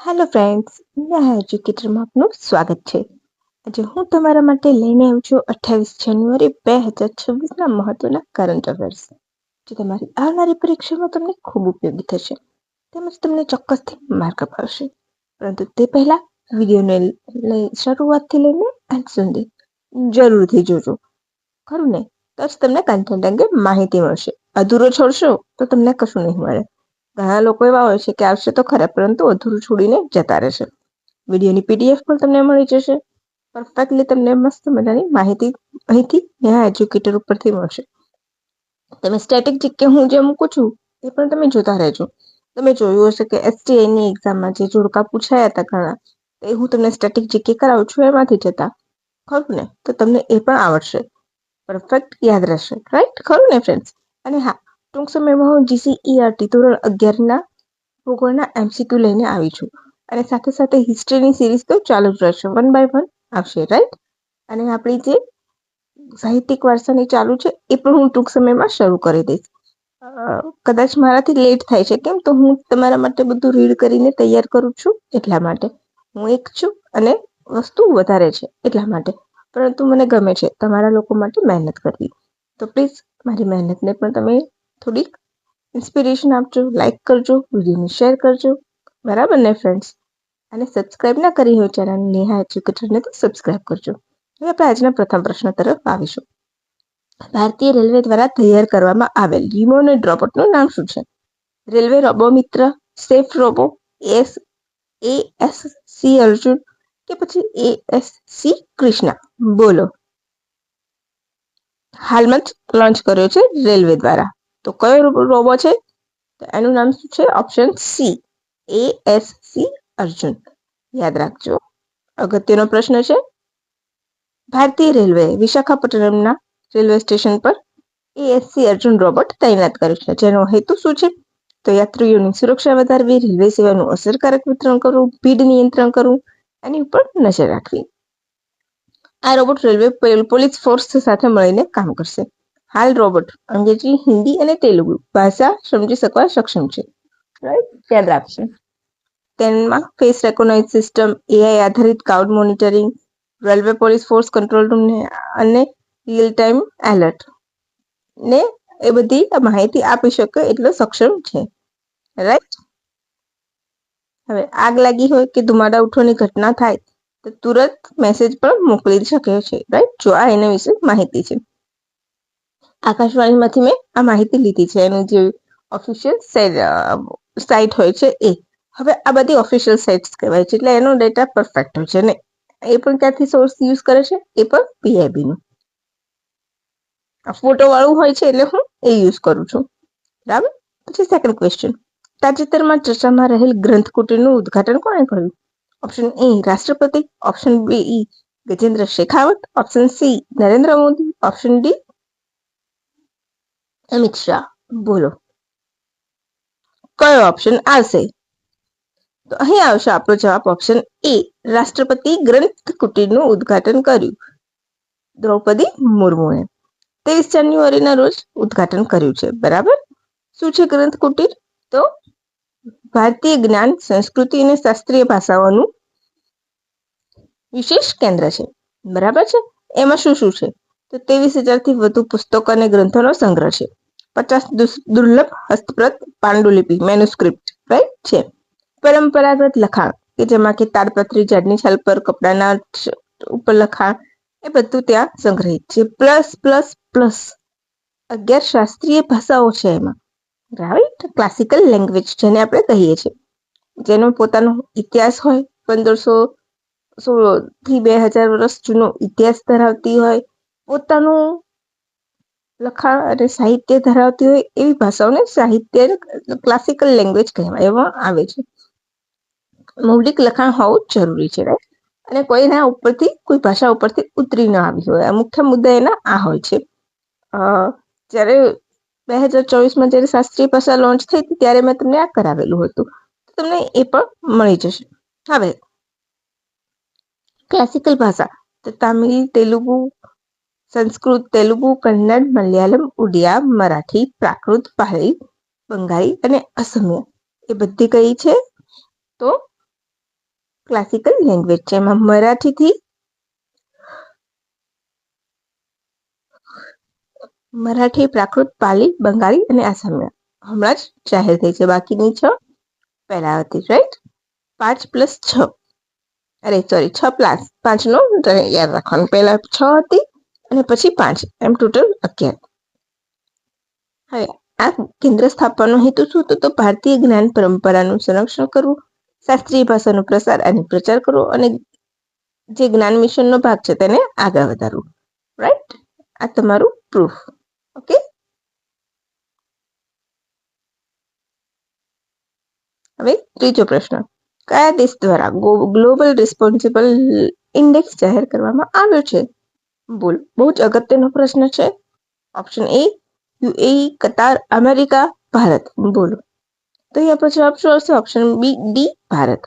Hello friends Neha એજ્યુકેટરમાં આપનું સ્વાગત છે. આજે હું તમારા માટે લઈને આવ્યું છું અઠ્ઠાવીસ જાન્યુઆરી બે હજાર છવ્વીસના મહત્વના કરંટ અફેર્સ જે તમારી આવનારી પરીક્ષામાં તમને ખૂબ ઉપયોગી થશે, તેમજ તમને ચોક્કસથી માર્ક અપાવશે પરંતુ તે પહેલાં વિડીયોને શરૂઆતથી લઈને અંત સુધી જરૂરથી જોજો. ખરું ને? તો જ તમને કન્ટેન્ટ અંગે માહિતી મળશે. અધૂરો છોડશો તો તમને કશું નહીં મળે. ઘણા લોકો એવા હોય છે કે આવશે તો ખરા, પરંતુ અધૂરું છોડીને જતા રહેશે. વિડીયોની પીડીએફ પણ તમને મળી જશે. પરફેક્ટલી તમને મસ્ત મજાની માહિતી અહીંથી નેહા એજ્યુકેટર ઉપરથી મળશે. તમે સ્ટેટિક જીકે હું જે મૂકું છું, એ પણ તમે જોતા રહેજો. તમે જોયું હશે કે એસટીઆઈની એક્ઝામમાં જે જોડકા પૂછાયા હતા ઘણા એ હું તમને સ્ટેટિક જીકે કરાવું છું એમાંથી જતા. ખરું ને? તો તમને એ પણ આવડશે. પરફેક્ટ યાદ રહેશે. રાઈટ ખરું ને ફ્રેન્ડ્સ અને હા ટૂંક સમયમાં હું જીસીઈઆરટી e ધોરણ અગિયારના ભૂગોળના એમસીક્યુ લઈને આવી છું. અને સાથે સાથે હિસ્ટ્રીની સિરીઝ તો ચાલુ જ રહેશે. વન બાય વન આવશે રાઈટ અને આપણી જે સાહિત્યિક વારસાની ચાલુ છે, એ પણ હું ટૂંક સમયમાં શરૂ કરી દઈશ. કદાચ મારાથી લેટ થાય છે. કેમ? તો હું તમારા માટે બધું રીડ કરીને તૈયાર કરું છું એટલા માટે. હું એક છું અને વસ્તુ વધારે છે એટલા માટે. પરંતુ મને ગમે છે તમારા લોકો માટે મહેનત કરવી. તો પ્લીઝ મારી મહેનતને પણ તમે થોડીક ઇન્સ્પિરેશન આપજો લાઇક કરજો વિડીયોને શેર કરજો. બરાબર ને ફ્રેન્ડ્સ અને સબસ્ક્રાઇબ ના કરી હોય ચેનલ નેહા એજ્યુકેટરને તો સબસ્ક્રાઇબ કરજો. હવે આપણે આજના પ્રથમ પ્રશ્ન તરફ આવીશું. ભારતીય રેલવે દ્વારા તૈયાર કરવામાં આવેલ રિમોનેડ રોબોટનું નામ શું છે? Railway robo Mitra safe robo, S A S C Arjun કે પછી એ એસ સી કૃષ્ણા? બોલો. હાલમાં જ લોન્ચ કર્યો છે રેલવે દ્વારા. તો કયો રોબો છે? એનું નામ શું છે? Option C A S C Arjun. યાદ રાખજો. અગત્યનો પ્રશ્ન છે. ભારતીય રેલવે વિશાખાપટ્ટનમના રેલવે સ્ટેશન પર એએસસી અર્જુન રોબોટ તૈનાત કર્યું છે. જેનો હેતુ શું છે? તો યાત્રીઓની સુરક્ષા વધારવી, રેલવે સેવાનું અસરકારક વિતરણ કરવું, ભીડ નિયંત્રણ કરવું, એની ઉપર નજર રાખવી. આ રોબોટ રેલવે પોલીસ ફોર્સ સાથે મળીને કામ કરશે. હાલ રોબોટ અંગ્રેજી હિન્દી અને તેલુગુ ભાષા સમજી શકવા સક્ષમ છે. રાઈટ યાદ રાખશે તેમાં ફેસ રેકોગ્નાઇઝ સિસ્ટમ એઆઈ આધારિત cloud monitoring railway police force control room અને રિયલ ટાઈમ એલર્ટ ને એ બધી માહિતી આપી શકે એટલો સક્ષમ છે. રાઈટ હવે આગ લાગી હોય કે ધુમાડા ઉઠવાની ઘટના થાય તો તુરંત મેસેજ પણ મોકલી શકે છે. રાઈટ જો આ એના વિશે માહિતી છે. આકાશવાણીમાંથી મેં આ માહિતી લીધી છે એનું જે ઓફિશિયલ સાઇટ હોય છે એ હવે આ બધી ઓફિશિયલ સાઇટ્સ કહેવાય છે એટલે એનો ડેટા પરફેક્ટ હોય છે ને એ પણ ક્યાંથી સોર્સ યુઝ કરે છે એ પણ પીઆઈબીનું ફોટો વાળું હોય છે એટલે હું એ યુઝ કરું છું બરાબર પછી સેકન્ડ ક્વેશ્ચન તાજેતરમાં ચર્ચામાં રહેલ ગ્રંથકુટીરનું ઉદઘાટન કોણે કર્યું ઓપ્શન એ રાષ્ટ્રપતિ option B Gajendra Shekhawat option C Narendra Modi option D Amit Shah બોલો. કયો ઓપ્શન આવશે? તો અહીં આવશે આપણો જવાબ ઓપ્શન એ રાષ્ટ્રપતિ ગ્રંથ કુટીરનું ઉદઘાટન કર્યું. દ્રૌપદી મુર્મુએ ત્રેવીસ જાન્યુઆરીના રોજ ઉદઘાટન કર્યું છે. બરાબર? શું છે ગ્રંથ કુટીર? તો ભારતીય જ્ઞાન, સંસ્કૃતિ અને શાસ્ત્રીય ભાષાઓનું વિશેષ કેન્દ્ર છે. બરાબર છે? એમાં શું શું છે? તો ત્રેવીસ હજારથી વધુ પુસ્તકો અને ગ્રંથોનો સંગ્રહ છે. પચાસ દુર્લભ હસ્તપ્રત પાંડુલિપિ મેનુસ્ક્રિપ્ટ રાઈટ છે. પરંપરાગત લખાણ, કે જેમાં કે તાડપત્રી ઝાડની છાલ પર કપડાના ઉપર લખાણ, એ બધું ત્યાં સંગ્રહિત છે. પ્લસ પ્લસ પ્લસ અગિયાર શાસ્ત્રીય ભાષાઓ છે એમાં. રાઈટ ક્લાસિકલ લેંગ્વેજ જેને આપણે કહીએ છીએ. જેનો પોતાનો ઇતિહાસ હોય, પંદરસો થી બે હજાર વર્ષ જૂનો ઇતિહાસ ધરાવતી હોય, પોતાનું લખાણ અને સાહિત્ય ધરાવતી હોય એવી ભાષાઓને સાહિત્ય ક્લાસિકલ લેંગ્વેજ કહેવામાં આવે છે. મૌલિક લખાણ હોવું જરૂરી છે રાઈટ અને કોઈના ઉપરથી, કોઈ ભાષા ઉપરથી ઉતરી ન આવી હોય. આ મુખ્ય મુદ્દા એના આ હોય છે. જ્યારે બે હજાર ચોવીસમાં જ્યારે શાસ્ત્રીય ભાષા લોન્ચ થઈ હતી, ત્યારે મેં તમને આ કરાવેલું હતું. તમને એ પણ મળી જશે. હવે ક્લાસિકલ ભાષા, તો તામિલ, તેલુગુ સંસ્કૃત, તેલુગુ, કન્નડ, મલયાલમ, ઉડિયા, મરાઠી, પ્રાકૃત, પાહળી, બંગાળી અને અસમિયા. એ બધી કઈ છે? તો ક્લાસિકલ લેંગ્વેજ છે. એમાં મરાઠીથી મરાઠી, પ્રાકૃત પાલી બંગાળી અને આસામિયા હમણાં જ જાહેર થઈ છે. બાકીની છ? પહેલા હતી રાઈટ પાંચ પ્લસ છ. અરે સોરી છ પ્લસ પાંચનો યાદ રાખવાનું. પહેલા છ હતી અને પછી પાંચ એમ ટોટલ અગિયાર. હવે આ કેન્દ્ર સ્થાપવાનો હેતુ શું હતો? તો ભારતીય જ્ઞાન પરંપરાનું સંરક્ષણ કરવું, શાસ્ત્રીય ભાષાનો પ્રસાર અને પ્રચાર કરવો અને જે જ્ઞાન મિશનનો ભાગ છે તેને આગળ વધારવું. રાઈટ આ તમારું પ્રૂફ ઓકે હવે ત્રીજો પ્રશ્ન. કયા દેશ દ્વારા ગ્લોબલ રિસ્પોન્સિબલ ઇન્ડેક્સ જાહેર કરવામાં આવ્યો છે? બોલ. બહુ જ અગત્યનો પ્રશ્ન છે. Option A UAE Qatar America Bharat. બોલો. તો અહીંયા પ્રશ્ન આપશો, આવશે ઓપ્શન બી ડી ભારત.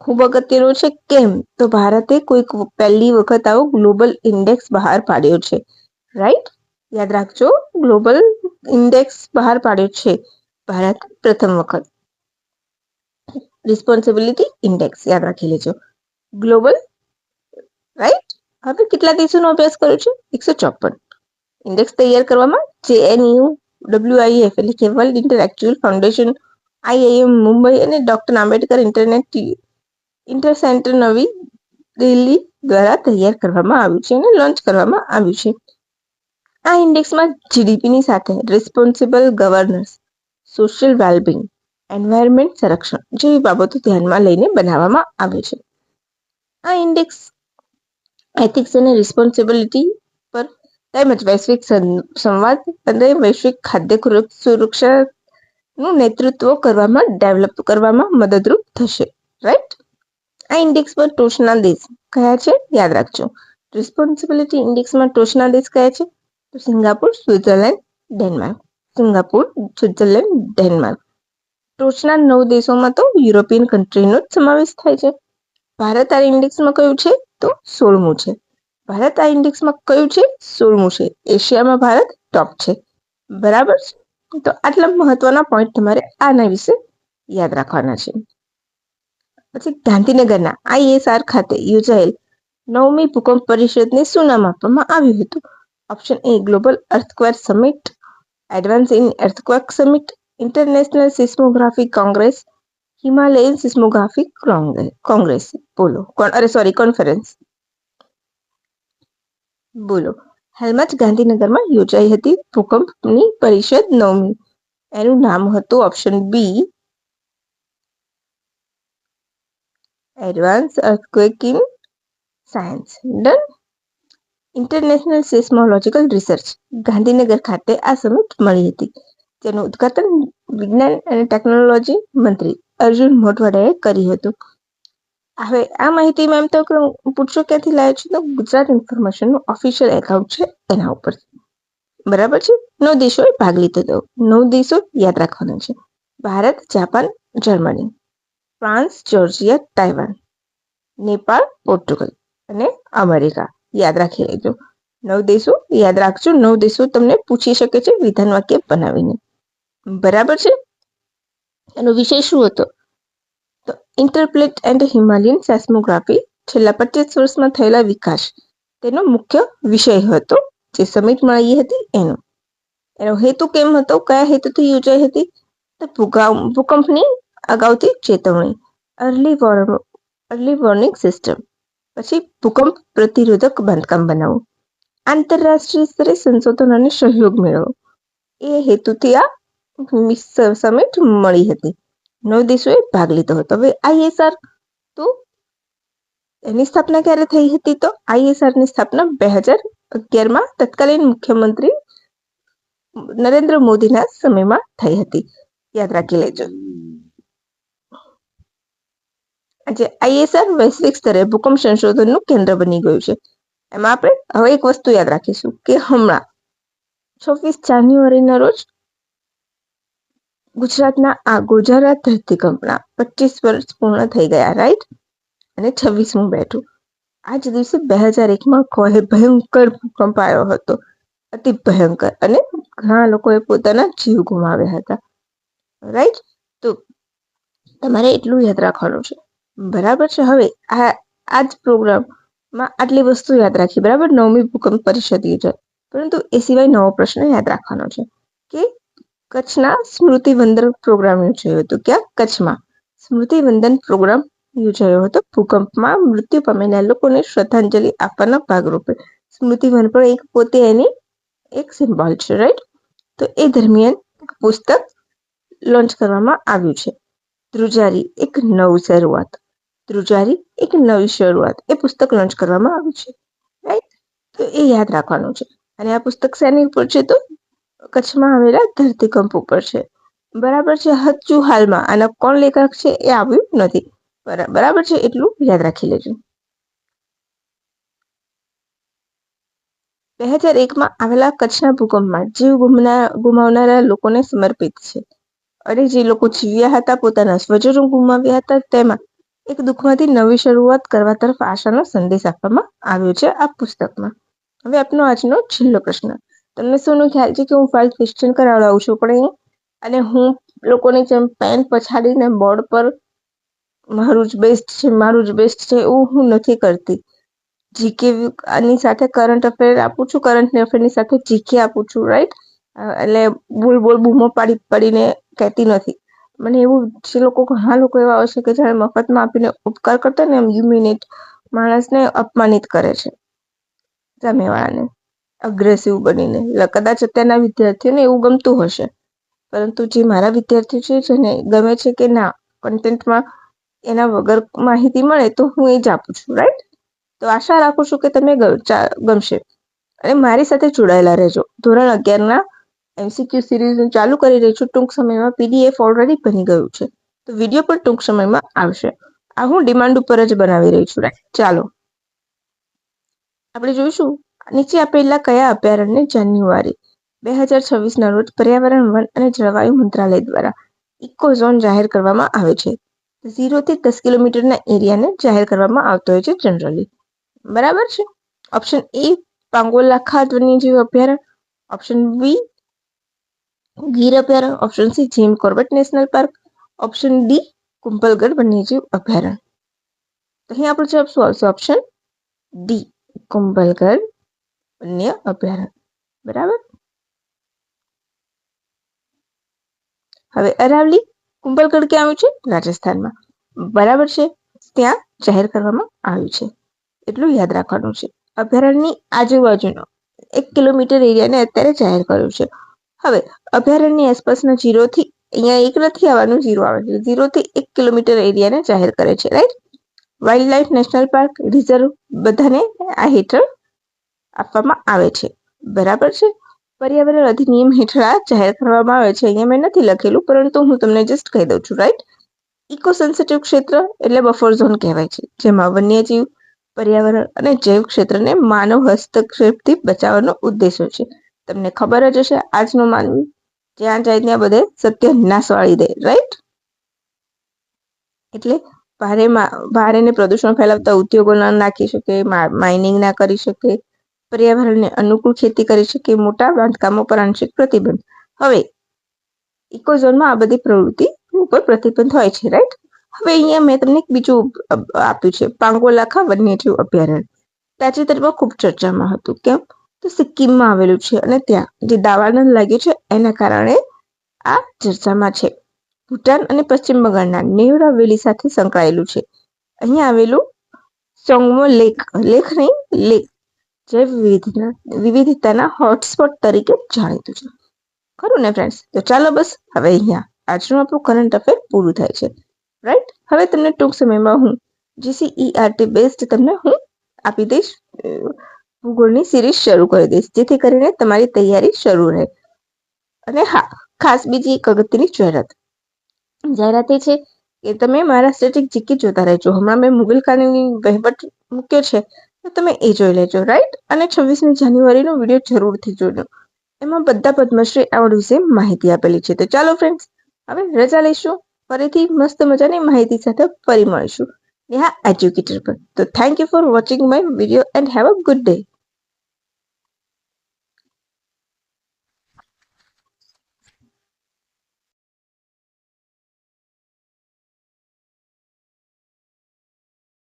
ખૂબ અગત્યનું છે કેમ? તો ભારતે કોઈક પહેલી વખત આવો ગ્લોબલ ઇન્ડેક્સ બહાર પાડ્યો છે. રાઈટ યાદ રાખજો ગ્લોબલ ઇન્ડેક્સ બહાર પાડ્યો છે ભારત પ્રથમ વખત. રિસ્પોન્સિબિલિટી ઇન્ડેક્સ યાદ રાખી લેજો. ગ્લોબલ રાઈટ હવે કેટલા દિવસોનો અભ્યાસ કર્યો છે? એકસો ચોપન. ઇન્ડેક્સ તૈયાર કરવામાં જેએનયુ ડબ્લ્યુઆઈએફ એટલે કે world intellectual foundation IIM Mumbai અને doctor Ambedkar internet inter centre નવી દિલ્હી દ્વારા તૈયાર કરવામાં આવ્યું છે અને લોન્ચ કરવામાં આવ્યું છે. આ ઇન્ડેક્સમાં જીડીપીની સાથે responsible governance social wellbeing environment સંરક્ષણ જેવી બાબતો ધ્યાનમાં લઈને બનાવવામાં આવે છે. આ ઇન્ડેક્સ એથિક્સ અને રિસ્પોન્સિબિલિટી પર તેમજ વૈશ્વિક સંવાદ અને વૈશ્વિક ખાદ્ય સુરક્ષાનું નેતૃત્વ કરવામાં ડેવલપ કરવામાં મદદરૂપ થશે. રાઈટ આ ઇન્ડેક્સ પર ટોચના દેશ કયા છે? યાદ રાખજો. રિસ્પોન્સિબિલિટી ઇન્ડેક્સમાં ટોચના દેશ કયા છે? તો Singapore, Switzerland, Denmark. Singapore, Switzerland, Denmark. ટોચના નવ દેશોમાં તો યુરોપિયન કન્ટ્રીનો જ સમાવેશ થાય છે. ભારત આ ઇન્ડેક્સમાં કયું છે? તો સોળમું છે. ભારત આ ઇન્ડેક્સમાં કયું છે? સોળમું છે. એશિયામાં ભારત ટોપ છે. બરાબર છે? તો આટલા મહત્વના પોઈન્ટ તમારે આના વિશે યાદ રાખવાના છે. પછી ગાંધીનગરના આઈએસઆર ખાતે યોજાયેલ નવમી ભૂકંપ પરિષદને શું નામ આપવામાં આવ્યું હતું. Option A global earthquake summit, advance in earthquake summit, international seismography congress Himalayan seismographic congress બોલો અરે સોરી કોન્ફરન્સ બોલો હાલમાં જ ગાંધીનગરમાં યોજાઈ હતી ભૂકંપની પરિષદ નવમી એનું નામ હતું option B advance earthquake in science done international seismological research Gandhinagar ખાતે આ સમિટ મળી હતી. જેનું ઉદઘાટન વિજ્ઞાન અને ટેકનોલોજી મંત્રી અર્જુન મોઢવાડાએ કર્યું હતું. હવે આ માહિતી મેમ તો પૂછશો ક્યાંથી લાવ્યો છે તો ગુજરાત ઇન્ફોર્મેશનનું ઓફિશિયલ એકાઉન્ટ છે એના ઉપર. બરાબર છે? નવ દેશોએ ભાગ લીધો હતો. નવ દેશો યાદ રાખવાનો છે. Bharat, Japan, Germany, France, Georgia, Taiwan, Nepal, Portugal અને અમેરિકા. યાદ રાખી લેજો. નવ દેશો યાદ રાખજો. નવ દેશો તમને પૂછી શકે છે વિધાન વાક્ય બનાવીને. બરાબર છે? એનો વિષય શું હતો? તો ઇન્ટરપ્લેટ એન્ડ હિમાલયન સેસ્મોગ્રાફી છેલ્લા પચીસ વર્ષમાં થયેલા વિકાસ. તેનો મુખ્ય વિષય હતો જે સમિટ મળી હતી એનો. એનો હેતુ કેમ હતો? કયા હેતુથી યોજાઈ હતી? તો ભૂકંપની અગાઉથી ચેતવણી. અર્લી અર્લી વોર્નિંગ સિસ્ટમ પછી ભૂકંપ પ્રતિરોધક બાંધકામ બનાવવું. આંતરરાષ્ટ્રીય સ્તરે સંશોધન અને સહયોગ મેળવવો એ હેતુથી આ સમિટ મળી હતી. નવ દેશોએ ભાગ લીધો હતો. હવે આઈએસઆર તો એની સ્થાપના ક્યારે થઈ હતી તો? આઈએસઆરની સ્થાપના બે હજાર અગિયારમાં તત્કાલીન મુખ્યમંત્રી નરેન્દ્ર મોદીના સમયમાં થઈ હતી. યાદ રાખી લેજો. આજે આઈએસઆર વૈશ્વિક સ્તરે ભૂકંપ સંશોધનનું કેન્દ્ર બની ગયું છે. એમાં આપણે હવે એક વસ્તુ યાદ રાખીશું કે હમણાં છવ્વીસ જાન્યુઆરીના રોજ ગુજરાતના આ ગુજરાત ધરતીકંપના પચીસ વર્ષ પૂર્ણ થઈ ગયા રાઈટ અને છવ્વીસમું બેઠું. આજ દિવસે બે હજાર એકમાં ભયંકર ભૂકંપ આવ્યો હતો. અતિ ભયંકર. અને ઘણા લોકોએ પોતાના જીવ ગુમાવ્યા હતા. રાઈટ તો તમારે એટલું યાદ રાખવાનું છે. બરાબર છે? હવે આ આ જ પ્રોગ્રામમાં આટલી વસ્તુ યાદ રાખી. બરાબર? નવમી ભૂકંપ પરિષદ યોજાય. પરંતુ એ સિવાય નવો પ્રશ્ન યાદ રાખવાનો છે કે કચ્છના સ્મૃતિ વંદન પ્રોગ્રામ યોજાયો હતો. ક્યાં? કચ્છમાં. સ્મૃતિ વંદન પ્રોગ્રામ યોજાયો હતો. ભૂકંપમાં મૃત્યુ પામેલા લોકોને શ્રદ્ધાંજલિ આપવાના ભાગરૂપે. સ્મૃતિ વન પણ એક પોતે એની એક સિમ્બોલ છે રાઈટ તો એ દરમિયાન પુસ્તક લોન્ચ કરવામાં આવ્યું છે. ધ્રુજારી, એક નવ શરૂઆત. ધ્રુજારી, એક નવી શરૂઆત. એ પુસ્તક લોન્ચ કરવામાં આવ્યું છે રાઈટ તો એ યાદ રાખવાનું છે. અને આ પુસ્તક શેની ઉપર છે તો કચ્છમાં આવેલા ધરતીકંપ ઉપર છે. બરાબર છે, હજુ હાલમાં આના કોણ લેખક છે એ આવ્યું નથી. બરાબર છે, એટલું યાદ રાખી લેજો. બે હજાર એકમાં આવેલા કચ્છના ભૂકંપમાં જીવ ગુમાવનારા લોકોને સમર્પિત છે. અને જે લોકો જીવ્યા હતા, પોતાના સ્વજનો ગુમાવ્યા હતા, તેમાં એક દુઃખમાંથી નવી શરૂઆત કરવા તરફ આશાનો સંદેશ આપવામાં આવ્યો છે આ પુસ્તકમાં. હવે આપનો આજનો છેલ્લો પ્રશ્ન. તમને શું ખ્યાલ છે કે હું ફાઇલ ક્વેશ્ચન કરાવડાવું છું પણ અને હું લોકોની જેમ પેન પછાડીને બોર્ડ પર મારું જ બેસ્ટ છે, મારું જ બેસ્ટ છે એવું હું નથી કરતી. જીકે આની સાથે કરંટ અફેર આપું છું કરંટ અફેરની સાથે જીકે આપું છું રાઈટ એટલે બોલ બોલ, બૂમો પાડી, પાડીને કહેતી નથી. મને એવું જે લોકો ઘણા લોકો એવા હોય છે કે જાણે મફતમાં આપીને ઉપકાર કરતા ને એમ યુમિનેટ માણસને અપમાનિત કરે છે. સામેવાળાને અગ્રેસિવ બનીને. કદાચ અત્યારના વિદ્યાર્થીઓને એવું ગમતું હશે. પરંતુ જે મારા વિદ્યાર્થીઓ છે, જેને ગમે છે કે ના કન્ટેન્ટમાં એના વગર માહિતી મળે, તો હું એ જ આપું છું રાઈટ તો આશા રાખું છું કે તમે ગમશે. અને મારી સાથે જોડાયેલા રહેજો. ધોરણ અગિયારના એમસીક્યુ સિરીઝ ચાલુ કરી રહી છું. ટૂંક સમયમાં પીડીએફ ઓલરેડી બની ગયું છે. તો વીડિયો પણ ટૂંક સમયમાં આવશે. આ હું ડિમાન્ડ ઉપર જ બનાવી રહી છું રાઈટ ચાલો. આપણે જોઈશું. નીચે આપેલા કયા અભયારણ્ય જાન્યુઆરી બે હજાર છવ્વીસના રોજ પર્યાવરણ વન અને જળવાયુ મંત્રાલય દ્વારા ઇકો ઝોન જાહેર કરવામાં આવે છે. ઝીરોથી દસ કિલોમીટરના એરિયાને જાહેર કરવામાં આવતો હોય છે જનરલી. બરાબર છે? ઓપ્શન એ પાંગોલા ખાદ વન્યજીવ અભયારણ્ય, ઓપ્શન બી ગીર અભયારણ્ય, option C Jim Corbett national park, option D Kumbhalgarh વન્યજીવ અભયારણ્ય. અહીં આપણો જવાબ શું આવશે? Option D Kumbhalgarh. વન્ય અભયારણ્ય બરાબર હવે અરાવલી કુંભલગઢ ક્યાં આવ્યું છે? રાજસ્થાનમાં. બરાબર છે? ત્યાં જાહેર કરવામાં આવ્યું છે. એટલું યાદ રાખવાનું છે. અભયારણ્યની આજુબાજુનો એક કિલોમીટર એરિયાને અત્યારે જાહેર કર્યું છે. હવે અભયારણ્યની આસપાસના જીરોથી અહીંયા એક નથી આવવાનું જીરો આવે છે. જીરોથી એક કિલોમીટર એરિયાને જાહેર કરે છે. Right? Wildlife national park, reserve, બધાને આ હેઠળ આપવામાં આવે છે. બરાબર છે? પર્યાવરણ અધિનિયમ હેઠળ આ જાહેર કરવામાં આવે છે. અહીંયા મેં નથી લખેલું, પરંતુ હું તમને જસ્ટ કહી દઉં છું રાઈટ ઇકો સેન્સિટિવ ક્ષેત્ર એટલે બફર ઝોન કહેવાય છે, જેમાં વન્યજીવ, પર્યાવરણ અને જૈવ ક્ષેત્રને માનવ હસ્તક્ષેપથી બચાવવાનો ઉદ્દેશો છે. તમને ખબર જ હશે, આજનો માનવી જ્યાં જાય ત્યાં બધે સત્ય નાશ વાળી દે રાઈટ એટલે ભારે ભારે ને પ્રદૂષણ ફેલાવતા ઉદ્યોગો ના નાખી શકે માઇનિંગ ના કરી શકે પર્યાવરણને અનુકૂળ ખેતી કરી શકે, મોટા બાંધકામો પર આંશિક પ્રતિબંધ. હવે, ઇકોઝોનમાં આ બધી પ્રવૃત્તિ ઉપર પ્રતિબંધ હોય છે રાઈટ હવે અહીંયા મેં તમને બીજું આપ્યું છે પાંગોલાખા વન્યજીવ અભયારણ્ય. તાજેતરમાં ખૂબ ચર્ચામાં હતું, કેમ? તો સિક્કિમમાં આવેલું છે અને ત્યાં જે દાવાનળ લાગ્યું છે, એના કારણે આ ચર્ચામાં છે. ભૂટાન અને પશ્ચિમ બંગાળના નેવરા વેલી સાથે સંકળાયેલું છે. અહીંયા આવેલું ચોંગમો લેક લેખ નહીં લેક જૈવ વિવિધના વિવિધતાના હોટસ્પોટ તરીકે જાણીતું છે. ખરું ને ફ્રેન્ડ્સ તો ચાલો બસ હવે અહીંયા આજનું આપણું કરંટ અફેર પૂરું થાય છે. રાઈટ હવે તમને ટૂંક સમયમાં હું જીસીઈઆરટી બેસ્ડ તમને હું આપી દઈશ ભૂગોળની સિરીઝ શરૂ કરી દઈશ, જેથી કરીને તમારી તૈયારી શરૂ રહે. અને હા, ખાસ બીજી એક અગત્યની જાહેરાત. જાહેરાત એ છે કે તમે મારા સ્ટેટિક જીકી જોતા રહેજો. હમણાં મેં મુગલ કાનૂની વહીવટ મૂક્યો છે. તમે એ જોઈ લેજો રાઈટ અને છવ્વીસમી જાન્યુઆરીનો વીડિયો જરૂરથી જોજો. એમાં બધા પદ્મશ્રી એવોર્ડ વિશે માહિતી આપેલી છે. તો ચાલો ફ્રેન્ડ્સ હવે રજા લઈશું. ફરીથી મસ્ત મજાની માહિતી સાથે ફરી મળીશું. નેહા એજ્યુકેટર પર. તો thank you for watching my video and have a good day